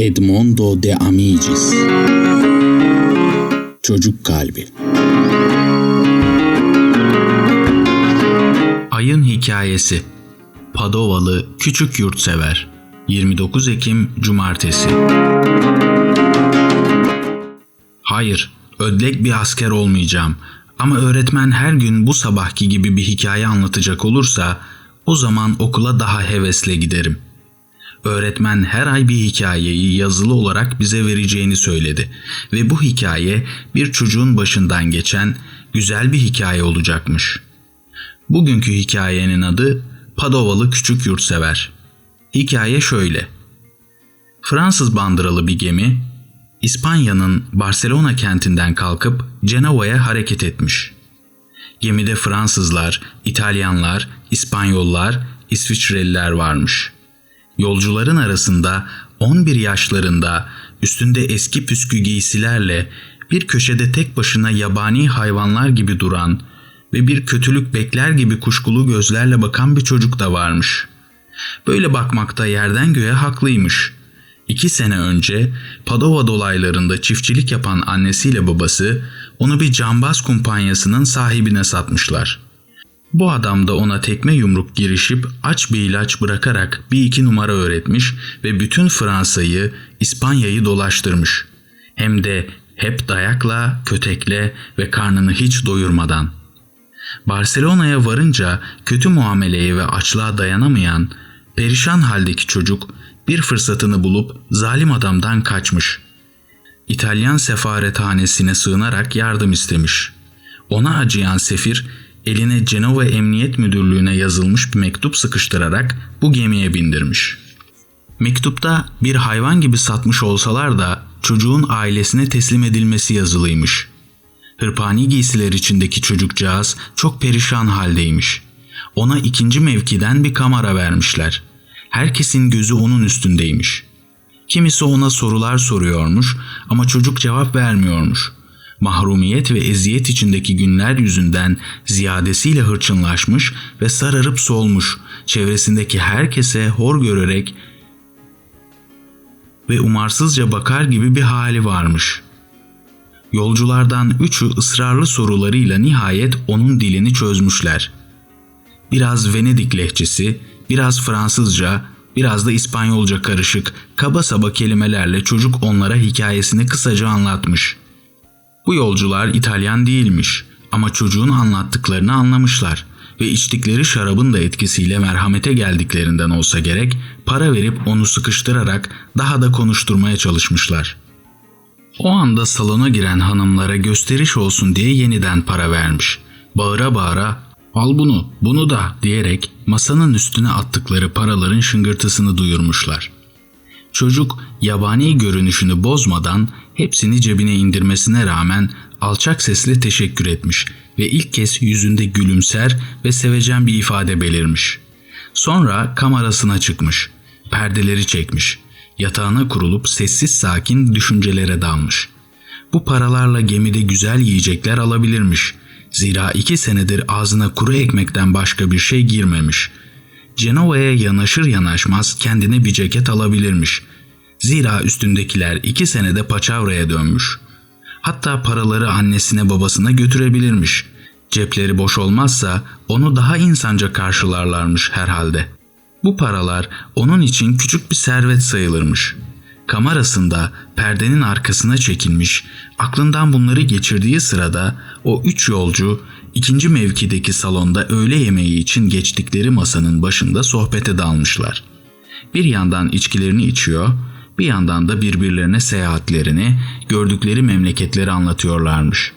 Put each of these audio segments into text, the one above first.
Edmondo de Amicis Çocuk Kalbi. Ayın Hikayesi. Padovalı Küçük Yurtsever. 29 Ekim Cumartesi. Hayır, ödlek bir asker olmayacağım. Ama öğretmen her gün bu sabahki gibi bir hikaye anlatacak olursa o zaman okula daha hevesle giderim. Öğretmen her ay bir hikayeyi yazılı olarak bize vereceğini söyledi ve bu hikaye bir çocuğun başından geçen güzel bir hikaye olacakmış. Bugünkü hikayenin adı Padovalı Küçük Yurtsever. Hikaye şöyle. Fransız bandıralı bir gemi İspanya'nın Barcelona kentinden kalkıp Cenova'ya hareket etmiş. Gemide Fransızlar, İtalyanlar, İspanyollar, İsviçreliler varmış. Yolcuların arasında 11 yaşlarında üstünde eski püskü giysilerle bir köşede tek başına yabani hayvanlar gibi duran ve bir kötülük bekler gibi kuşkulu gözlerle bakan bir çocuk da varmış. Böyle bakmakta yerden göğe haklıymış.'' İki sene önce Padova dolaylarında çiftçilik yapan annesiyle babası onu bir cambaz kumpanyasının sahibine satmışlar. Bu adam da ona tekme yumruk girişip aç bir ilaç bırakarak bir iki numara öğretmiş ve bütün Fransa'yı, İspanya'yı dolaştırmış. Hem de hep dayakla, kötekle ve karnını hiç doyurmadan. Barcelona'ya varınca kötü muameleye ve açlığa dayanamayan, perişan haldeki çocuk bir fırsatını bulup zalim adamdan kaçmış. İtalyan sefarethanesine sığınarak yardım istemiş. Ona acıyan sefir eline Cenova Emniyet Müdürlüğü'ne yazılmış bir mektup sıkıştırarak bu gemiye bindirmiş. Mektupta bir hayvan gibi satmış olsalar da çocuğun ailesine teslim edilmesi yazılıymış. Hırpani giysiler içindeki çocukcağız çok perişan haldeymiş. Ona ikinci mevkiden bir kamera vermişler. Herkesin gözü onun üstündeymiş. Kimisi ona sorular soruyormuş ama çocuk cevap vermiyormuş. Mahrumiyet ve eziyet içindeki günler yüzünden ziyadesiyle hırçınlaşmış ve sararıp solmuş, çevresindeki herkese hor görerek ve umarsızca bakar gibi bir hali varmış. Yolculardan üçü ısrarlı sorularıyla nihayet onun dilini çözmüşler. Biraz Venedik lehçesi, biraz Fransızca, biraz da İspanyolca karışık, kaba saba kelimelerle çocuk onlara hikayesini kısaca anlatmış. Bu yolcular İtalyan değilmiş ama çocuğun anlattıklarını anlamışlar ve içtikleri şarabın da etkisiyle merhamete geldiklerinden olsa gerek para verip onu sıkıştırarak daha da konuşturmaya çalışmışlar. O anda salona giren hanımlara gösteriş olsun diye yeniden para vermiş. Bağıra bağıra al bunu, bunu da diyerek masanın üstüne attıkları paraların şıngırtısını duyurmuşlar. Çocuk yabani görünüşünü bozmadan hepsini cebine indirmesine rağmen alçak sesle teşekkür etmiş ve ilk kez yüzünde gülümser ve sevecen bir ifade belirmiş. Sonra kamerasına çıkmış, perdeleri çekmiş, yatağına kurulup sessiz sakin düşüncelere dalmış. Bu paralarla gemide güzel yiyecekler alabilirmiş. Zira iki senedir ağzına kuru ekmekten başka bir şey girmemiş. Cenova'ya yanaşır yanaşmaz kendine bir ceket alabilirmiş. Zira üstündekiler iki senede paçavraya dönmüş. Hatta paraları annesine babasına götürebilirmiş. Cepleri boş olmazsa onu daha insanca karşılarlarmış herhalde. Bu paralar onun için küçük bir servet sayılırmış. Kamerasında perdenin arkasına çekilmiş, aklından bunları geçirdiği sırada o üç yolcu ikinci mevkideki salonda öğle yemeği için geçtikleri masanın başında sohbete dalmışlar. Bir yandan içkilerini içiyor, bir yandan da birbirlerine seyahatlerini, gördükleri memleketleri anlatıyorlarmış.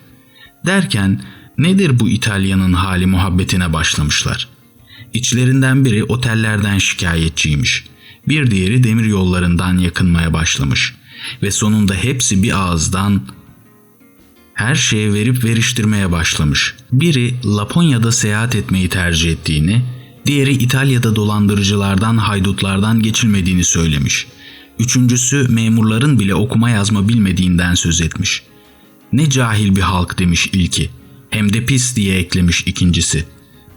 Derken nedir bu İtalya'nın hali muhabbetine başlamışlar. İçlerinden biri otellerden şikayetçiymiş. Bir diğeri demir yollarından yakınmaya başlamış ve sonunda hepsi bir ağızdan her şeye verip veriştirmeye başlamış. Biri Laponya'da seyahat etmeyi tercih ettiğini, diğeri İtalya'da dolandırıcılardan, haydutlardan geçilmediğini söylemiş. Üçüncüsü memurların bile okuma yazma bilmediğinden söz etmiş. Ne cahil bir halk demiş ilki. Hem de pis diye eklemiş ikincisi.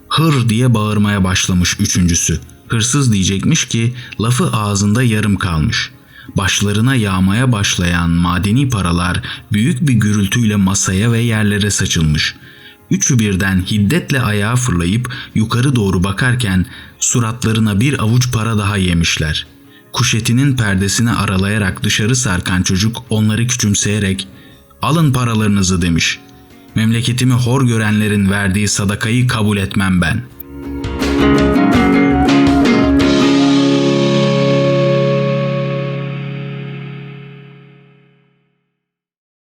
Hır diye bağırmaya başlamış üçüncüsü. Hırsız diyecekmiş ki lafı ağzında yarım kalmış. Başlarına yağmaya başlayan madeni paralar büyük bir gürültüyle masaya ve yerlere saçılmış. Üçü birden hiddetle ayağa fırlayıp yukarı doğru bakarken suratlarına bir avuç para daha yemişler. Kuşetinin perdesini aralayarak dışarı sarkan çocuk onları küçümseyerek "Alın paralarınızı." demiş. Memleketimi hor görenlerin verdiği sadakayı kabul etmem ben.